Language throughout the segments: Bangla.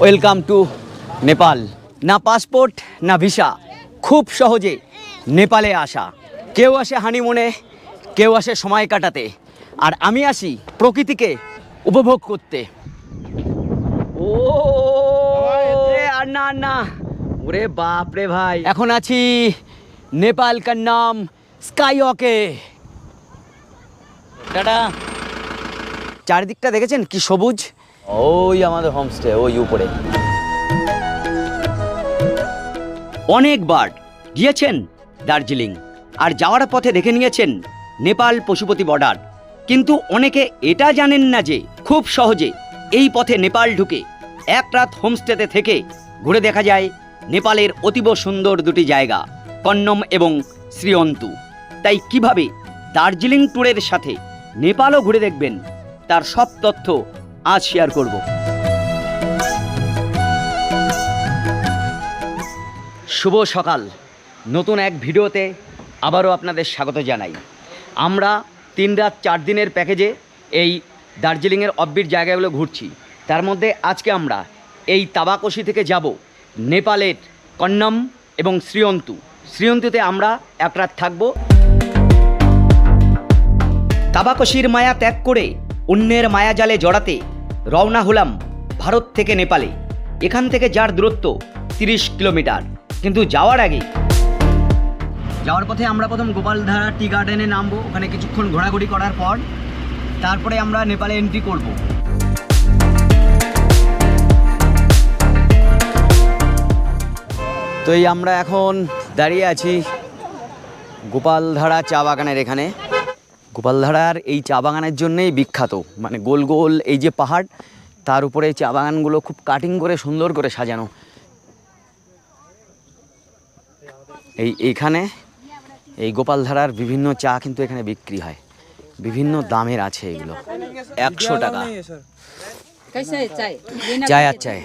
ওয়েলকাম টু নেপাল না পাসপোর্ট না ভিসা খুব সহজে নেপালে আসা। কেউ আসে হানিমুনে কেউ আসে সময় কাটাতে। আর আমি আসি প্রকৃতিকে উপভোগ করতে। ও আর না না। ওরে বাপ রে ভাই। এখন আছি নেপাল কার নাম স্কাই ওকে টাটা। চারিদিকটা দেখেছেন কি সবুজ? ওই আমাদের হোমস্টে ওই উপরে। অনেকবার গিয়েছেন দার্জিলিং আর যাওয়ার পথে দেখে নিয়েছেন নেপাল পশুপতি বর্ডার। কিন্তু অনেকে এটা জানেন না যে খুব সহজে এই পথে নেপাল ঢুকে এক রাত হোমস্টেতে থেকে ঘুরে দেখা যায় নেপালের অতীব সুন্দর দুটি জায়গা, কন্নম এবং শ্রীঅন্তু। তাই কীভাবে দার্জিলিং ট্যুরের সাথে নেপালও ঘুরে দেখবেন, তার সব তথ্য আজ শেয়ার করব। শুভ সকাল। নতুন এক ভিডিওতে আবারও আপনাদের স্বাগত জানাই। আমরা তিন রাত চার দিনের প্যাকেজে এই দার্জিলিংয়ের অব্বির জায়গাগুলো ঘুরছি। তার মধ্যে আজকে আমরা এই তাবাকশি থেকে যাব নেপালের কন্নম এবং শ্রীয়ন্তু। শ্রীয়ন্তুতে আমরা এক রাত থাকব। তাবাকশির মায়া ত্যাগ করে অন্যের মায়াজালে জড়াতে রওনা হলাম ভারত থেকে নেপালে। এখান থেকে যার দূরত্ব তিরিশ কিলোমিটার। কিন্তু যাওয়ার আগে যাওয়ার পথে আমরা প্রথম গোপালধারা টি গার্ডেনে নামবো। ওখানে কিছুক্ষণ ঘোরাঘুরি করার পর তারপরে আমরা নেপালে এন্ট্রি করব। তো এই আমরা এখন দাঁড়িয়ে আছি গোপালধারা চা বাগানের এখানে। গোপালধারার এই চা বাগানের জন্যেই বিখ্যাত। মানে গোল গোল এই যে পাহাড়, তার উপরে চা বাগানগুলো খুব কাটিং করে সুন্দর করে সাজানো। এই এইখানে এই গোপালধারার বিভিন্ন চা কিন্তু এখানে বিক্রি হয়। বিভিন্ন দামের আছে এগুলো। একশো টাকা। চায় আর চায়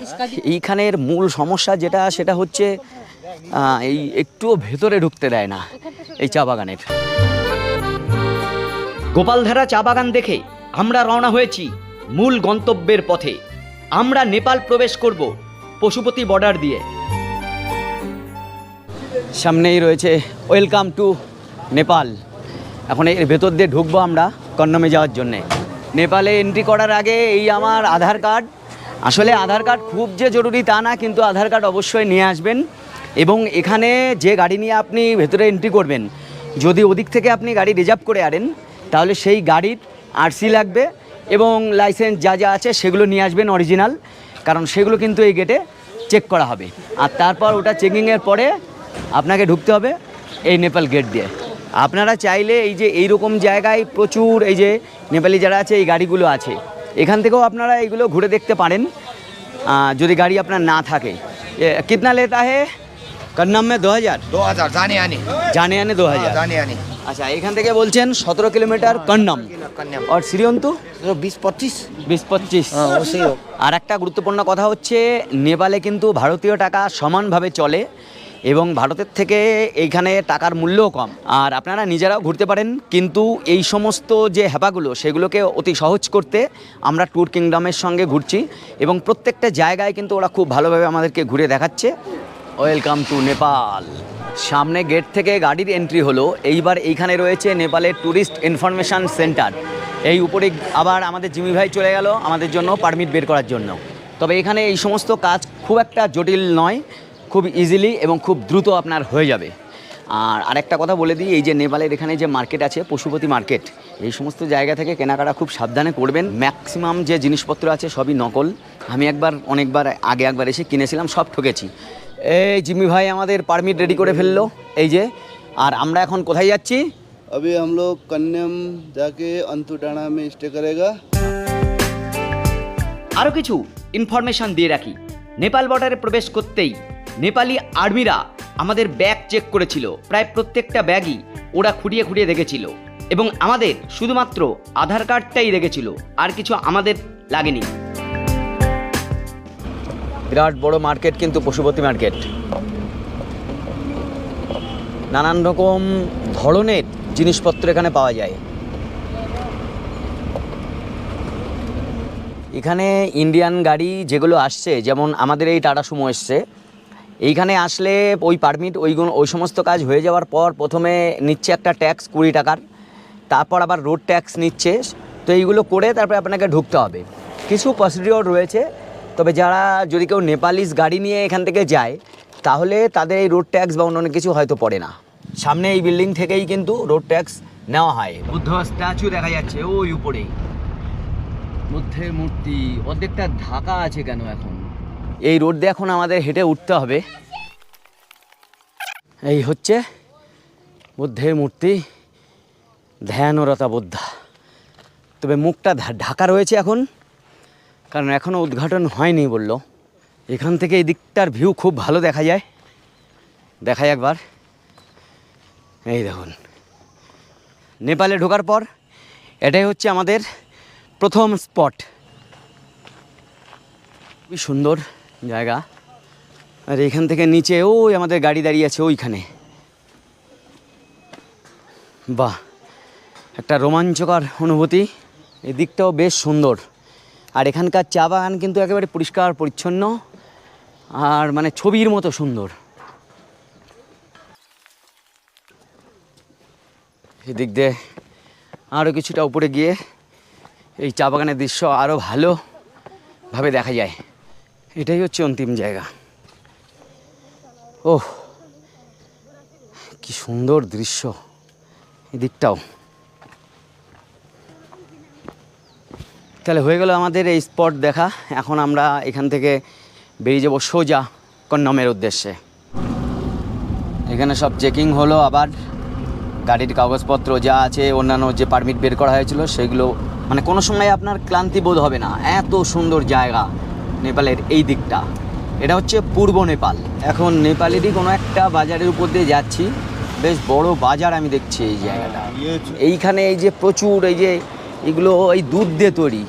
এইখানের মূল সমস্যা যেটা, সেটা হচ্ছে এই একটুও ভেতরে ঢুকতে দেয় না এই চা বাগানের। গোপালধারা চা বাগান দেখে আমরা রওনা হয়েছি মূল গন্তব্যের পথে। আমরা নেপাল প্রবেশ করব পশুপতি বর্ডার দিয়ে। সামনেই রয়েছে ওয়েলকাম টু নেপাল। এখন এর ভেতর দিয়ে ঢুকবো আমরা কন্নমে যাওয়ার জন্যে। নেপালে এন্ট্রি করার আগে এই আমার আধার কার্ড। আসলে আধার কার্ড খুব যে জরুরি তা না, কিন্তু আধার কার্ড অবশ্যই নিয়ে আসবেন। এবং এখানে যে গাড়ি নিয়ে আপনি ভেতরে এন্ট্রি করবেন, যদি ওদিক থেকে আপনি গাড়ি রিজার্ভ করে আনেন তাহলে সেই গাড়ির আরসি লাগবে এবং লাইসেন্স যা যা আছে সেগুলো নিয়ে আসবেন অরিজিনাল কারণ সেগুলো কিন্তু এই গেটে চেক করা হবে। আর তারপর ওটা চেকিংয়ের পরে আপনাকে ঢুকতে হবে এই নেপাল গেট দিয়ে। আপনারা চাইলে এই যে এই রকম জায়গায় প্রচুর এই যে নেপালি যারা আছে, এই গাড়িগুলো আছে, এখান থেকেও আপনারা এইগুলো ঘুরে দেখতে পারেন। যদি গাড়ি আপনার না থাকে। কিতনা লেতা হে? কান্নাম মে? দু হাজার? দু হাজার জানি আনি জানে আনে দু হাজার। হ্যাঁ, জানি আনি আচ্ছা এখান থেকে বলছেন সতেরো কিলোমিটার হ্যাঁ, কন্নাম। আর শ্রীয়ন্তু? বিশ পঁচিশ। বিশ পঁচিশ। হ্যাঁ, আর একটা গুরুত্বপূর্ণ কথা হচ্ছে নেপালে কিন্তু ভারতীয় টাকা সমানভাবে চলে এবং ভারতের থেকে এইখানে টাকার মূল্যও কম। আর আপনারা নিজেরাও ঘুরতে পারেন কিন্তু এই সমস্ত যে হ্যাপাগুলো সেগুলোকে অতি সহজ করতে আমরা ট্যুর কিংডমের সঙ্গে ঘুরছি এবং প্রত্যেকটা জায়গায় কিন্তু ওরা খুব ভালোভাবে আমাদেরকে ঘুরে দেখাচ্ছে। Welcome to Nepal. সামনে গেট থেকে গাড়ির এন্ট্রি হলো। এইবার এইখানে রয়েছে নেপালের ট্যুরিস্ট ইনফরমেশন সেন্টার। এই উপরে আবার আমাদের জিমি ভাই চলে গেল আমাদের জন্য পারমিট বের করার জন্য। তবে এখানে এই সমস্ত কাজ খুব একটা জটিল নয়, খুব ইজিলি এবং খুব দ্রুত আপনার হয়ে যাবে। আর আরেকটা কথা বলে দিই, এই যে নেপালের এখানে যে মার্কেট আছে, পশুপতি মার্কেট, এই সমস্ত জায়গা থেকে কেনাকাটা খুব সাবধানে করবেন। ম্যাক্সিমাম যে জিনিসপত্র আছে সবই নকল। আমি একবার, অনেকবার আগে একবার এসে কিনেছিলাম, সব ঠকেছি। এই জিমি ভাই আমাদের পারমিট রেডি করে ফেললো এই যে আর আমরা এখন কোথায় যাচ্ছি अभी हम लोग कन्याम जाके अंतुटाना में स्टे करेगा আরও কিছু ইনফরমেশন দিয়ে রাখি নেপাল বর্ডারে প্রবেশ করতেই নেপালি আর্মিরা আমাদের ব্যাগ চেক করেছিল প্রায় প্রত্যেকটা ব্যাগই ওরা খুঁড়িয়ে খুঁড়িয়ে দেখেছিল এবং আমাদের শুধুমাত্র আধার কার্ডটাই রেখেছিল আর কিছু আমাদের লাগেনি বিরাট বড় মার্কেট কিন্তু পশুপতি মার্কেট। নানান রকম ধরনের জিনিসপত্র এখানে পাওয়া যায়। এখানে ইন্ডিয়ান গাড়ি যেগুলো আসছে, যেমন আমাদের এই টাটা সুমো এসছে, এইখানে আসলে ওই পারমিট, ওই ওই সমস্ত কাজ হয়ে যাওয়ার পর প্রথমে নিচ্ছে একটা ট্যাক্স কুড়ি টাকার, তারপর আবার রোড ট্যাক্স নিচ্ছে, তো এইগুলো করে তারপরে আপনাকে ঢুকতে হবে। কিছু প্রসিডিওর রয়েছে তবে যারা যদি কেউ নেপালিস গাড়ি নিয়ে এখান থেকে যায়, তাহলে তাদের এই রোড ট্যাক্স বা অন্য কিছু হয়তো পড়ে না। সামনে এই বিল্ডিং থেকেই কিন্তু রোড ট্যাক্স নেওয়া হয়। বুদ্ধ স্ট্যাচু দেখা যাচ্ছে ওই উপরেই বুদ্ধের মূর্তি অর্ধেকটা ঢাকা আছে কেন এখন? এই রোড দিয়ে এখন আমাদের হেঁটে উঠতে হবে। এই হচ্ছে বুদ্ধের মূর্তি ধ্যানরতা বুদ্ধা। তবে মুখটা ঢাকা রয়েছে এখন। কারণ এখনও উদ্ঘাটন হয়নি বলল। এখান থেকে এই দিকটার ভিউ খুব ভালো দেখা যায়। দেখাই একবার। এই দেখুন। নেপালে ঢোকার পর এটাই হচ্ছে আমাদের প্রথম স্পট খুবই সুন্দর জায়গা। আর এখান থেকে নিচে ওই আমাদের গাড়ি দাঁড়িয়ে আছে ওইখানে। বাহ, একটা রোমাঞ্চকর অনুভূতি। এই দিকটাও বেশ সুন্দর। আর এখানকার চা বাগান কিন্তু একেবারে পরিষ্কার, পরিচ্ছন্ন আর মানে ছবির মতো সুন্দর। এদিক দিয়ে আরও কিছুটা উপরে গিয়ে এই চা বাগানের দৃশ্য আরও ভালোভাবে দেখা যায়। এটাই হচ্ছে অন্তিম জায়গা। ওহ, কি সুন্দর দৃশ্য এদিকটাও। তাহলে হয়ে গেল আমাদের এই স্পট দেখা। এখন আমরা এখান থেকে বেরিয়ে যাব সোজা কন্নমের উদ্দেশ্যে। এখানে সব চেকিং হলো আবার গাড়ির কাগজপত্র যা আছে অন্যান্য যে পারমিট বের করা হয়েছিল সেগুলো মানে কোনো সময় আপনার ক্লান্তি বোধ হবে না। এত সুন্দর জায়গা নেপালের এই দিকটা। এটা হচ্ছে পূর্ব নেপাল। এখন নেপালেরই কোনো একটা বাজারের উপর দিয়ে যাচ্ছি। বেশ বড় বাজার আমি দেখছি এই জায়গাটা। এইখানে এই যে প্রচুর এই যে এগুলো এই দুধ দিয়ে তৈরি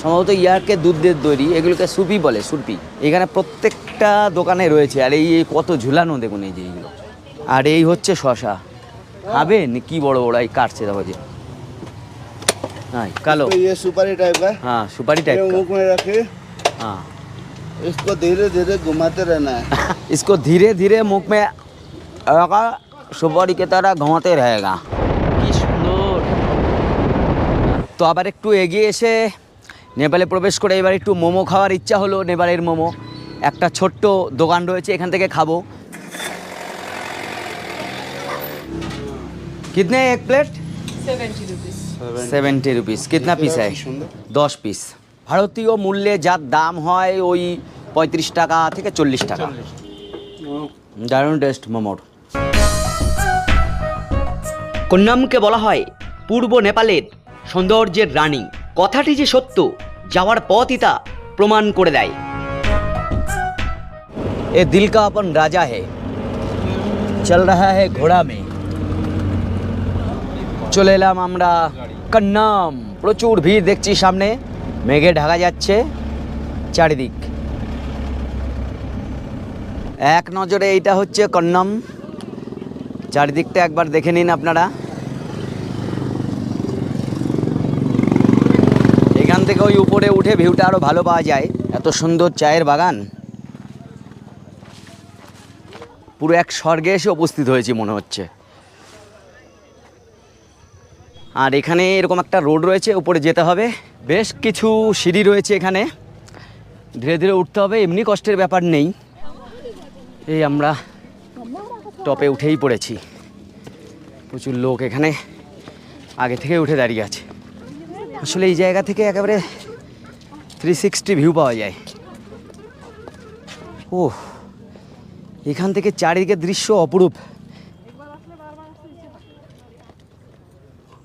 সম্ভবত ইয়ারকে দুধ দিয়ে তৈরি এগুলোকে সুপি বলে সুরপি এখানে প্রত্যেকটা দোকানে রয়েছে আর এই এই কত ঝুলানো দেখুন এই যে এইগুলো আর এই হচ্ছে শশা খাবেন কি বড় বড় এই কাটছে দেখো যে হ্যাঁ কালো तो ये सुपारी टाइप का है হ্যাঁ সুপারি টাইপ ये मुंह में रखे हाँ इसको धीरे धीरे घुमाते रहना है इसको धीरे धीरे मुख में लगा सुपारी की तरह घुमाते रहेगा তো আবার একটু এগিয়ে এসে নেপালে প্রবেশ করে এবার একটু মোমো খাওয়ার ইচ্ছা হলো নেপালের মোমো একটা ছোট্ট দোকান রয়েছে এখান থেকে খাবো कितने एक plate seventy rupees seventy rupees কিতনা piece है দশ পিস ভারতীয় মূল্যে যার দাম হয় ওই পঁয়ত্রিশ টাকা থেকে চল্লিশ টাকা দারুণ টেস্ট মোমোর কন্যামকে বলা হয় পূর্ব নেপালের সৌন্দর্যের রানী। কথাটি যে সত্য, যাওয়ার পথই তা প্রমাণ করে দেয়। এ দিল কা আপন রাজা হে। চল রাহা হে ঘোড়া মে। চলে এলাম আমরা কন্নাম। প্রচুর ভিড় দেখছি সামনে। মেঘে ঢাকা যাচ্ছে চারিদিক। এক নজরে এইটা হচ্ছে কন্নম। চারিদিকটা একবার দেখে নিন আপনারা এখান থেকে ওই উপরে উঠে ভিউটা আরও ভালো পাওয়া যায়। এত সুন্দর চায়ের বাগান। পুরো এক স্বর্গে এসে উপস্থিত হয়েছি মনে হচ্ছে। আর এখানে এরকম একটা রোড রয়েছে, উপরে যেতে হবে। বেশ কিছু সিঁড়ি রয়েছে এখানে। ধীরে ধীরে উঠতে হবে, এমনি কষ্টের ব্যাপার নেই। এই আমরা টপে উঠেই পড়েছি। প্রচুর লোক এখানে আগে থেকে উঠে দাঁড়িয়ে আছে। আসলে এই জায়গা থেকে একেবারে থ্রি সিক্সটি ভিউ পাওয়া যায়। ও এখান থেকে চারিদিকে দৃশ্য অপরূপ।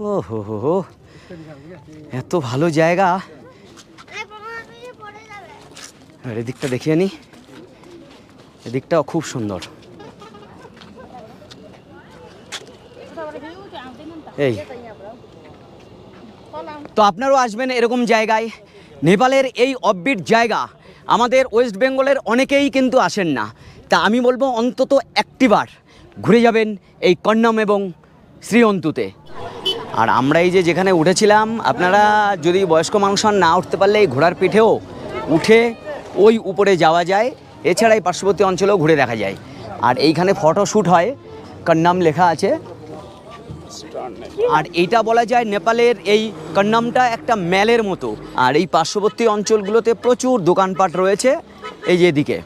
ও হো হো হো এত ভালো জায়গা। আর এদিকটা দেখিয়ে নি। এদিকটাও খুব সুন্দর। এই তো আপনারাও আসবেন এরকম জায়গায়। নেপালের এই অববিট জায়গা, আমাদের ওয়েস্ট বেঙ্গলের অনেকেই কিন্তু আসেন না। তা আমি বলব অন্তত একটিবার ঘুরে যাবেন এই কন্নম এবং শ্রীঅন্তুতে। আর আমরা এই যে যেখানে উঠেছিলাম, আপনারা যদি বয়স্ক মানুষ না উঠতে পারলে এই ঘোড়ার পিঠেও উঠে ওই উপরে যাওয়া যায়। এছাড়া এই পার্শ্ববর্তী অঞ্চলেও ঘুরে দেখা যায়। আর এইখানে ফটো শ্যুট হয়, কান্নাম লেখা আছে। আর এইটা বলা যায় নেপালের এই কন্নামটা একটা ম্যালের মতো। আর এই পার্শ্ববর্তী অঞ্চলগুলোতে প্রচুর দোকানপাট রয়েছে এই যেদিকে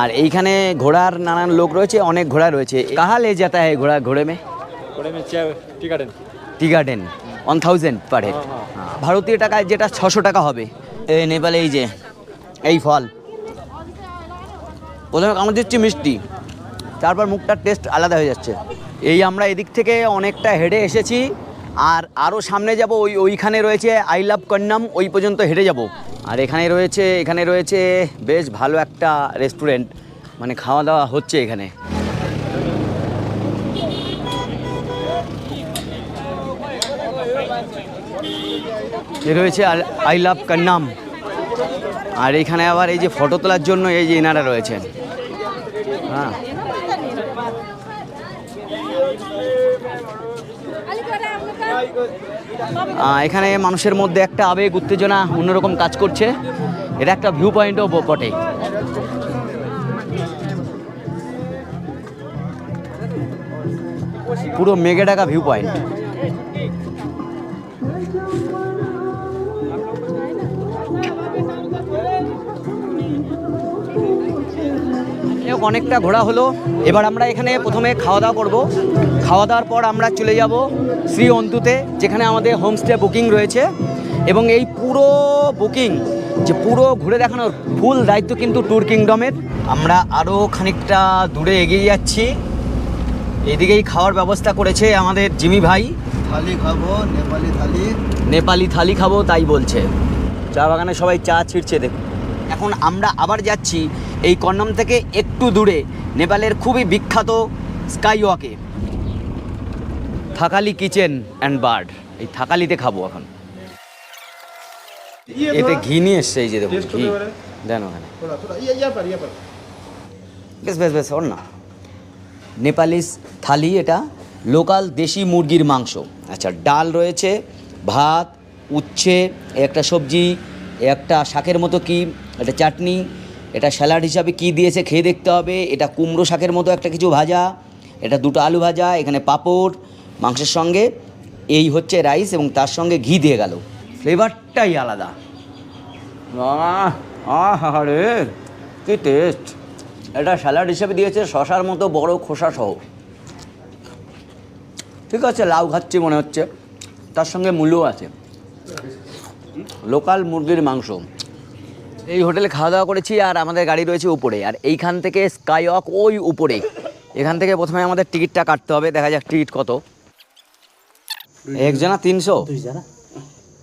আর এইখানে ঘোড়ার নানান লোক রয়েছে অনেক ঘোড়া রয়েছে। কাহা লে যেতে হয় ঘোড়া ঘোড়ে মে tea garden. One thousand per head ভারতীয় টাকায় যেটা ছশো টাকা হবে। এই নেপালে এই যে এই ফল। প্রথমে কামড় দিচ্ছি মিষ্টি তারপর মুখটার টেস্ট আলাদা হয়ে যাচ্ছে। এই আমরা এদিক থেকে অনেকটা হেঁটে এসেছি, আর আরও সামনে যাব, ওই ওইখানে রয়েছে আই লাভ কন্যাম ওই পর্যন্ত হেঁটে যাব। আর এখানে রয়েছে এখানে রয়েছে বেশ ভালো একটা রেস্টুরেন্ট মানে খাওয়া দাওয়া হচ্ছে এখানে। এ রয়েছে আই লাভ কন্যাম আর এখানে আবার এই যে ফটো তোলার জন্য এই যে এনারা রয়েছেন। হ্যাঁ। এখানে মানুষের মধ্যে একটা আবেগ, উত্তেজনা, অন্যরকম কাজ করছে। এটা একটা ভিউ পয়েন্টও বটে। পুরো মেঘে ডাকা ভিউ পয়েন্ট যাই অনেকটা ঘোরা হলো। এবার আমরা এখানে প্রথমে খাওয়া দাওয়া করব। খাওয়া দাওয়ার পর আমরা চলে যাব শ্রী অন্তুতে যেখানে আমাদের হোমস্টে বুকিং রয়েছে। এবং এই পুরো বুকিং যে পুরো ঘুরে দেখানোর ফুল দায়িত্ব কিন্তু ট্যুর কিংডমের। আমরা আরও খানিকটা দূরে এগিয়ে যাচ্ছি। এদিকেই খাওয়ার ব্যবস্থা করেছে আমাদের জিমি ভাই। থালি খাব নেপালি থালি। নেপালি থালি খাব তাই বলছে। চা বাগানে সবাই চা ছিটছে দেখুন। এখন আমরা আবার যাচ্ছি এই কন্নম থেকে একটু দূরে নেপালের খুবই বিখ্যাত স্কাই ওয়াকে থাকালি কিচেন অ্যান্ড বার্ড এই থাকালিতে খাব এখন। এতে ঘি নিয়ে এসছে এই যে দেখুন ঘি। দেন ওখানে। বেশ বেশ বেশ ওর না। নেপালিস থালি এটা লোকাল দেশি মুরগির মাংস। আচ্ছা ডাল রয়েছে ভাত উচ্ছে একটা সবজি একটা শাকের মতো কি একটা চাটনি এটা স্যালাড হিসাবে কি দিয়েছে খেয়ে দেখতে হবে। এটা কুমড়ো শাকের মতো একটা কিছু ভাজা, এটা দুটো আলু ভাজা, এখানে পাঁপড়, মাংসের সঙ্গে, এই হচ্ছে রাইস এবং তার সঙ্গে ঘি দিয়ে গেল। ফ্লেভারটাই আলাদা। আহ আহ রে, কি টেস্ট এটা স্যালাড হিসেবে দিয়েছে শশার মতো বড় খোসা সহ। ঠিক আছে, লাউ খাচ্ছি মনে হচ্ছে। তার সঙ্গে মূল্যও আছে। লোকাল মুরগির মাংস। এই হোটেলে খাওয়া দাওয়া করেছি আর আমাদের গাড়ি রয়েছে উপরে আর এইখান থেকে স্কাই ওয়াক ওই উপরে এখান থেকে প্রথমে আমাদের টিকিটটা কাটতে হবে দেখা যাক টিকিট কত একজনা তিনশো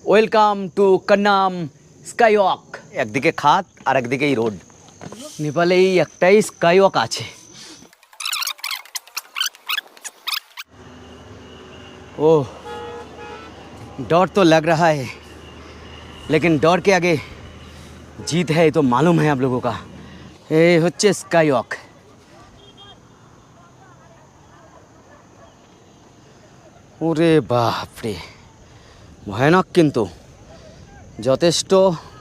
ওয়েলকাম টু কান্নাম স্কাই ওয়াক একদিকে খাত আর একদিকে এই রোড নেপালে এই একটাই স্কাই ওয়াক আছে ओह डर तो लग रहा है लेकिन डर के आगे जीत है ये तो मालूम है आप लोगों का ये হচ্ছে স্কাই ওয়াক ওরে বাপরে ভয়ানক কিন্তু যথেষ্ট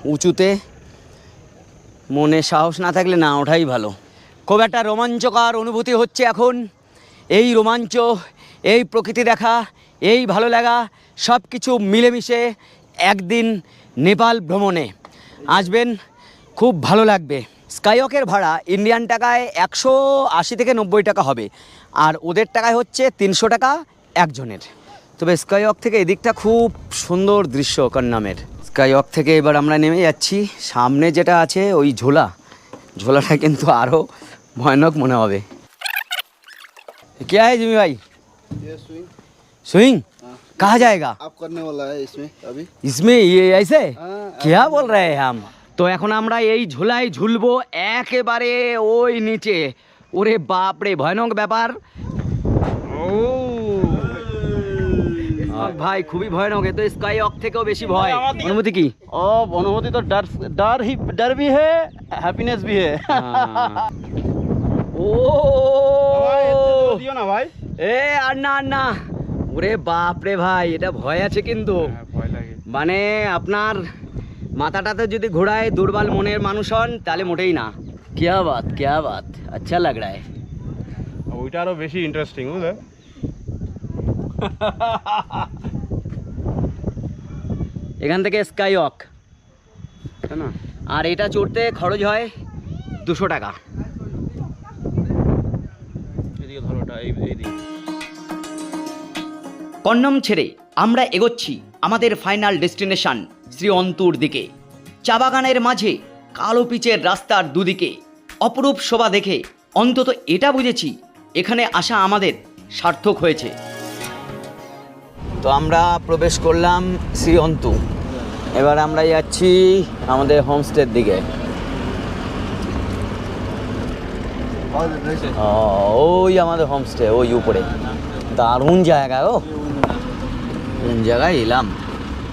উঁচুতে মনে সাহস না থাকলে না ওঠাই ভালো খুব একটা রোমাঞ্চকর অনুভূতি হচ্ছে এখন এই রোমাঞ্চ এই প্রকৃতি দেখা এই ভালো লাগা সব কিছু মিলেমিশে একদিন নেপাল ভ্রমণে আসবেন খুব ভালো লাগবে। স্কাইওকের ভাড়া ইন্ডিয়ান টাকায় একশো আশি থেকে নব্বই টাকা হবে। আর ওদের টাকায় হচ্ছে তিনশো টাকা একজনের। তবে স্কাইওক থেকে এদিকটা খুব সুন্দর দৃশ্য কন্যামের স্কাইওক থেকে এবার আমরা নেমে যাচ্ছি। সামনে যেটা আছে ওই ঝোলা। ঝোলাটা কিন্তু আরও ভয়ানক মনে হবে। কে আছে জিমি ভাই? সুইং? সুইং? कहाँ जाएगा आप करने वाला है इसमें अभी इसमें ये ऐसे हाँ, क्या बोल रहे हैं हम তো এখন আমরা এই ঝোলায় ঝুলবো একেবারে ওই নিচে ওরে বাপ রে ভয়ানক ব্যাপার ও ভাই খুবই ভয়ানক এ তো স্কাই অক থেকেও বেশি ভয় অনুমতি কি अब अनुभूति तो डर डर ही डर भी है हैप्पीनेस भी है ও दियो ना भाई এ আর না আর না ওরে বাপ রে ভাই এটা ভয় আছে কিন্তু। হ্যাঁ, হ্যাঁ, মানে আপনার মাথাটাতে যদি ঘোড়ায় দুর্বল মনের মানুষ হন তাহলে মোটেই না। কেয়া বাত কেয়া বাত আচ্ছা লাগ রায়। ওইটা আরও বেশি ইন্টারেস্টিং বুঝলে? এখান থেকে স্কাই ওয়াক না আর এটা চড়তে খরচ হয় দুশো টাকা। এদিকে ধরোটা এই দিকে। কন্নম ছেড়ে আমরা এগোচ্ছি আমাদের ফাইনাল ডেস্টিনেশন শ্রী অন্তুর দিকে। চা বাগানের মাঝে কালো পিচের রাস্তার দুদিকে। অপরূপ শোভা দেখে অন্তত এটা বুঝেছি এখানে আসা আমাদের সার্থক হয়েছে। তো আমরা প্রবেশ করলাম শ্রী অন্তু এবার আমরা যাচ্ছি আমাদের হোমস্টের দিকে। ওই আমাদের হোমস্টে ওই উপরে। দারুণ জায়গা ও কোন জায়গায় এলাম?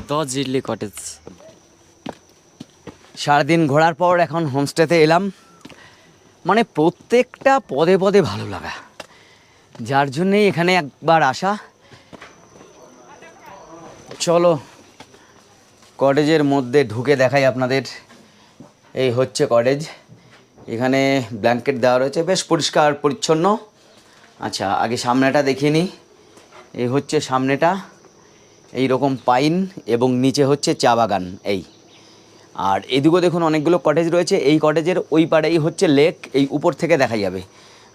তো জিডলি কটেজ। সারাদিন ঘোরার পর এখন হোমস্টেতে এলাম। মানে প্রত্যেকটা পদে পদে ভালো লাগা। যার জন্যেই এখানে একবার আসা। চলো কটেজের মধ্যে ঢুকে দেখাই আপনাদের। এই হচ্ছে কটেজ। এখানে ব্ল্যাঙ্কেট দেওয়া রয়েছে বেশ পরিষ্কার পরিচ্ছন্ন। আচ্ছা আগে সামনেটা দেখিয়ে নিই। এই হচ্ছে সামনেটা। এই রকম পাইন এবং নিচে হচ্ছে চা বাগান, এই। আর এদিকেও দেখুন অনেকগুলো কটেজ রয়েছে, এই কটেজের ওই পাড়েই হচ্ছে লেক এই উপর থেকে দেখা যাবে।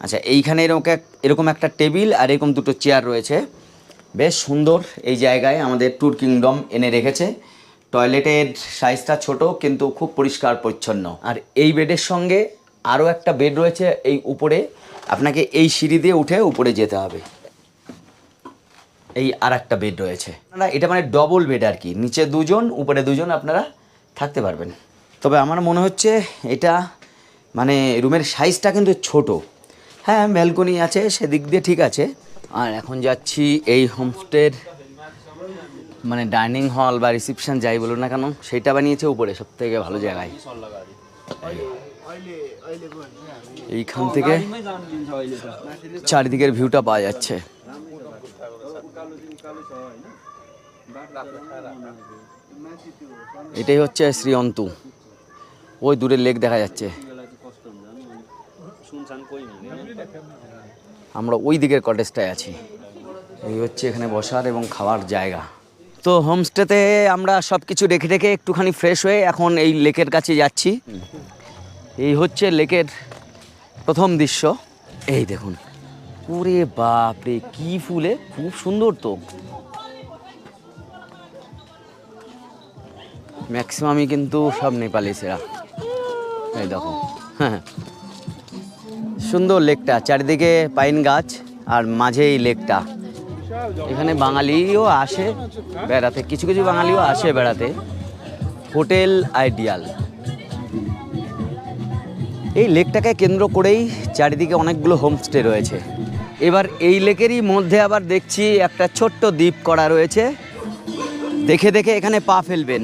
আচ্ছা এইখানে এরকম এরকম একটা টেবিল আর এরকম দুটো চেয়ার রয়েছে। বেশ সুন্দর এই জায়গায় আমাদের ট্যুর কিংডম এনে রেখেছে। টয়লেটের সাইজটা ছোট, কিন্তু খুব পরিষ্কার পরিচ্ছন্ন। আর এই বেডের সঙ্গে আরও একটা বেড রয়েছে এই উপরে। আপনাকে এই সিঁড়ি দিয়ে উঠে উপরে যেতে হবে। এই আর একটা বেড রয়েছে আপনারা এটা মানে ডবল বেড আর কি। নিচে দুজন উপরে দুজন আপনারা থাকতে পারবেন। তবে আমার মনে হচ্ছে এটা মানে রুমের সাইজটা কিন্তু ছোট। হ্যাঁ ব্যালকনি আছে সেদিক দিয়ে ঠিক আছে। আর এখন যাচ্ছি এই হোমস্টের মানে ডাইনিং হল বা রিসেপশন যাই বলুন না কেন সেইটা বানিয়েছে উপরে সব থেকে ভালো জায়গায়। এইখান থেকে চারিদিকের ভিউটা পাওয়া যাচ্ছে। এটাই হচ্ছে শ্রী অন্তু ওই দূরে লেক দেখা যাচ্ছে। আমরা ওই দিকের কটেজটায় আছি। এই হচ্ছে এখানে বসার এবং খাওয়ার জায়গা। তো হোমস্টেতে আমরা সব কিছু রেখে রেখে একটুখানি ফ্রেশ হয়ে এখন এই লেকের কাছে যাচ্ছি। এই হচ্ছে লেকের প্রথম দৃশ্য। এই দেখুন। ওরে বাপরে, কি ফুলে? খুব সুন্দর তো। ম্যাক্সিমামই কিন্তু সব নেপালি সেরা। এই দেখো হ্যাঁ সুন্দর লেকটা, চারিদিকে পাইন গাছ আর মাঝে এই লেকটা। এখানে বাঙালিও আসে বেড়াতে, কিছু কিছু বাঙালিও আসে বেড়াতে। Hotel Ideal. এই লেকটাকে কেন্দ্র করেই চারিদিকে অনেকগুলো হোমস্টে রয়েছে। এবার এই লেকেরই মধ্যে আবার দেখছি একটা ছোট্ট দ্বীপ করা রয়েছে। দেখে দেখে এখানে পা ফেলবেন।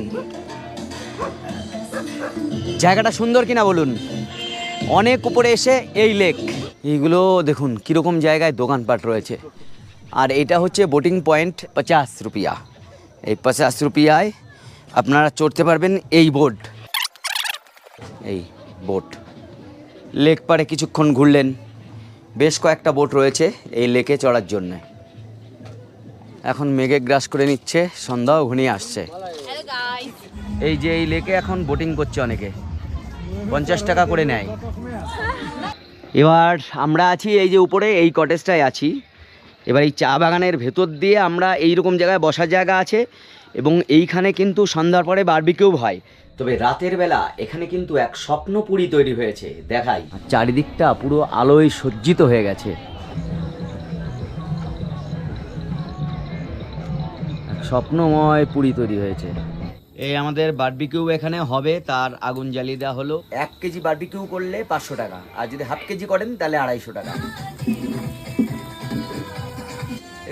জায়গাটা সুন্দর কিনা বলুন? অনেক উপরে এসে এই লেক। এইগুলো দেখুন, কীরকম জায়গায় দোকানপাট রয়েছে। আর এটা হচ্ছে বোটিং পয়েন্ট পঁচাশ রুপিয়া। এই পঁচাশ রুপিয়ায় আপনারা চড়তে পারবেন এই বোট এই বোট লেক পাড়ে কিছুক্ষণ ঘুরলেন। বেশ কয়েকটা বোট রয়েছে এই লেকে চড়ার জন্যে। এখন মেঘে গ্রাস করে নিচ্ছে সন্ধ্যাও ঘনিয়ে আসছে। এই যে এই লেকে এখন বোটিং করছে অনেকে। পঞ্চাশ টাকা করে নেয়। এবার আমরা আছি এই যে উপরে এই কটেজটায় আছি। এবার এই চা বাগানের ভেতর দিয়ে আমরা এই রকম জায়গায় বসার জায়গা আছে এবং এইখানে কিন্তু সন্ধ্যার পরে বারবিকিউ হয়। তবে রাতের বেলা এখানে কিন্তু এক স্বপ্নপুরী তৈরি হয়েছে দেখাই। চারিদিকটা পুরো আলোয় সজ্জিত হয়ে গেছে। স্বপ্নময় পুরী তৈরি হয়েছে। এই আমাদের বারবিকিউ এখানে হবে তার আগুন জ্বালিয়ে দেওয়া হলো। এক কেজি বারবিকিউ করলে পাঁচশো টাকা আর যদি হাফ কেজি করেন তাহলে আড়াইশো টাকা।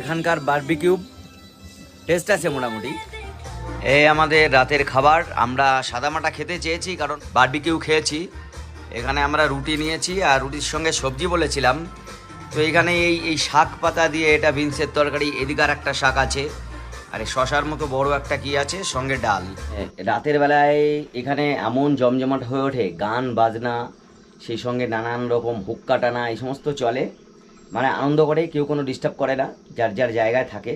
এখানকার বারবিকিউ টেস্ট আছে মোটামুটি। এই আমাদের রাতের খাবার। আমরা সাদামাটা খেতে চেয়েছি, কারণ বারবিকিউ খেয়েছি। এখানে আমরা রুটি নিয়েছি আর রুটির সঙ্গে সবজি বলেছিলাম। তো এখানে এই এই শাক পাতা দিয়ে এটা বিনসের তরকারি এদিকার একটা শাক আছে। আর শশার মতো বড় একটা কি আছে? সঙ্গে ডাল। রাতের বেলায় এখানে এমন জমজমাট হয়ে ওঠে, গান, বাজনা, সেই সঙ্গে নানান রকম হুক্কা টানা এই সমস্ত চলে। মানে আনন্দ করে, কেউ কোনো ডিস্টার্ব করে না, যার যার জায়গায় থাকে।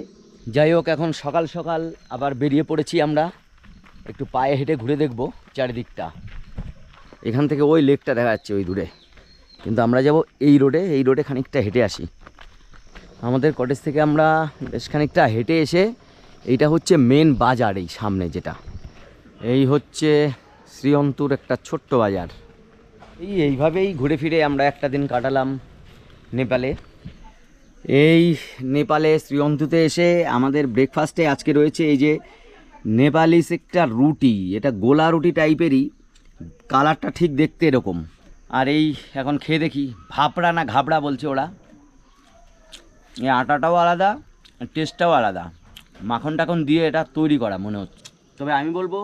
যাই হোক, এখন সকাল সকাল আবার বেরিয়ে পড়েছি আমরা। একটু পায়ে হেঁটে ঘুরে দেখব চারিদিকটা। এখান থেকে ওই লেকটা দেখা যাচ্ছে ওই দূরে। কিন্তু আমরা যাব এই রোডে এই রোডে খানিকটা হেঁটে আসি। আমাদের কটেজ থেকে আমরা বেশ খানিকটা হেঁটে এসে এইটা হচ্ছে মেন বাজার এই সামনে যেটা। এই হচ্ছে শ্রীঅন্তুর একটা ছোট্ট বাজার। এই এইভাবেই ঘুরে ফিরে আমরা একটা দিন কাটালাম নেপালে। এই নেপালে শ্রীঅন্তুতে এসে আমাদের ব্রেকফাস্টে আজকে রয়েছে এই যে নেপালিস একটা রুটি এটা গোলা রুটি টাইপেরই কালারটা ঠিক দেখতে এরকম। আর এই এখন খেয়ে দেখি ভাপড়া না ঘাবড়া বলছে ওরা। এই আটাটাও আলাদা টেস্টটাও আলাদা। মাখন টাখন দিয়ে এটা তৈরি করা মনে হচ্ছে। তবে আমি বলব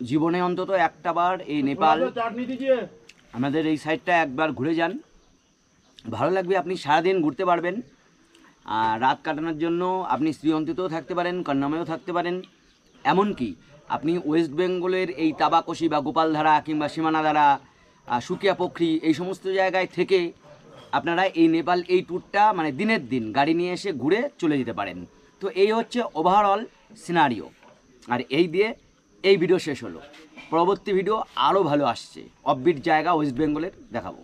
জীবনে অন্তত একটা বার এই নেপাল আমাদের এই সাইডটা একবার ঘুরে যান। ভালো লাগবে আপনি সারাদিন ঘুরতে পারবেন। আর রাত কাটানোর জন্য আপনি শ্রীঅন্তিতেও থাকতে পারেন কন্যাময়েও থাকতে পারেন। এমনকি আপনি ওয়েস্ট বেঙ্গলের এই তাবাকশি বা গোপালধারা কিংবা সীমানাধারা সুকিয়া পোখরি এই সমস্ত জায়গায় থেকে আপনারা এই নেপাল এই ট্যুরটা মানে দিনের দিন গাড়ি নিয়ে এসে ঘুরে চলে যেতে পারেন। তো এই হচ্ছে ওভারঅল সিনারিও আর এই দিয়ে এই ভিডিও শেষ হলো। পরবর্তী ভিডিও আরও ভালো আসছে। অফবিট জায়গা ওয়েস্ট বেঙ্গলের দেখাবো।